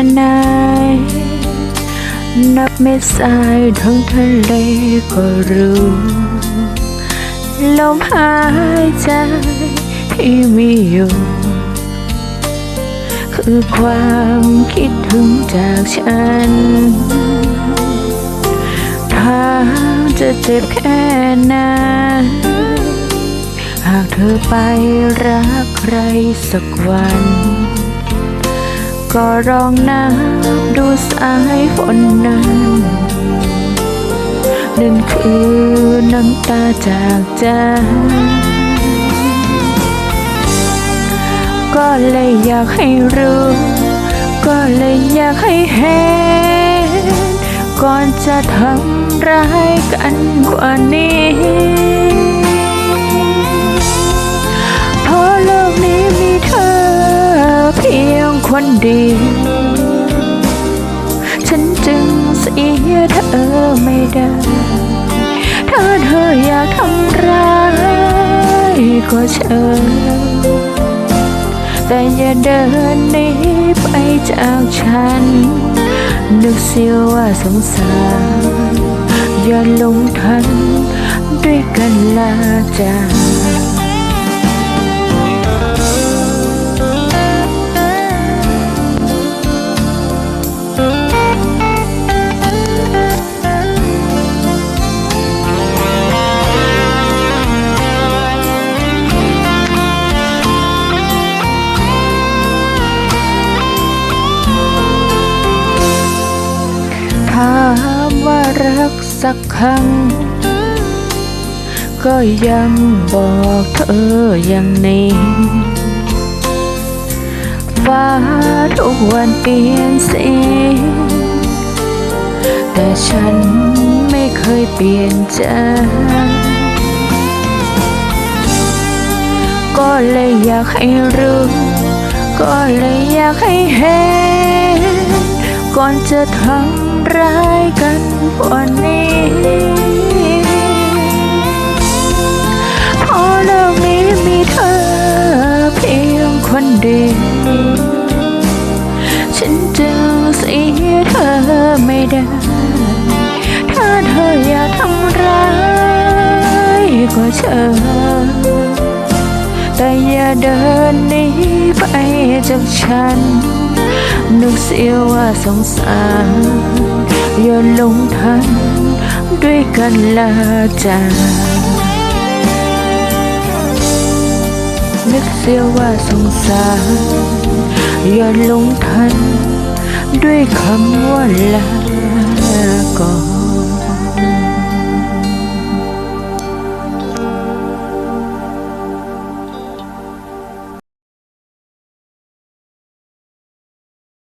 And now เม็ดทรายทั้งทะเลก็รู้ ลมหายใจที่มีอยู่คือความคิดถึงจากฉันถ้าจะเจ็บแค่ไหนหากเธอไปรักใครสักวัน ก็ลองนับดูสายฝนนั้น นั่นคือน้ำตาจากใจก็เลยอยากให้รู้ ก็เลยอยากให้เห็น ก่อนจะทำร้ายกันกว่านี้ ยงคนเดียวฉันจึงเสียเธอไม่ได้ ถ้าเธออยากทำร้ายก็เชิญแต่อย่าเดินหนีไปจากฉัน นึกเสียว่าสงสาร อย่าลงทันด้วยกันลาจาก รักสักครั้ง ก็ยังบอกเธออย่างนี้ฟ้าทุกวันเปลี่ยนสีแต่ฉันไม่เคยเปลี่ยนใจก็เลยอยากให้รู้ ก็เลยอยากให้เห็น ก่อนจะทำร้าย เชิญแต่อย่าเดินหนีไปจากฉัน นึกเสียว่าสงสารอย่าลงทันด้วยกันลาจากนึกเสียว่าสงสารอย่าลงทันด้วยคำว่าลาก่อน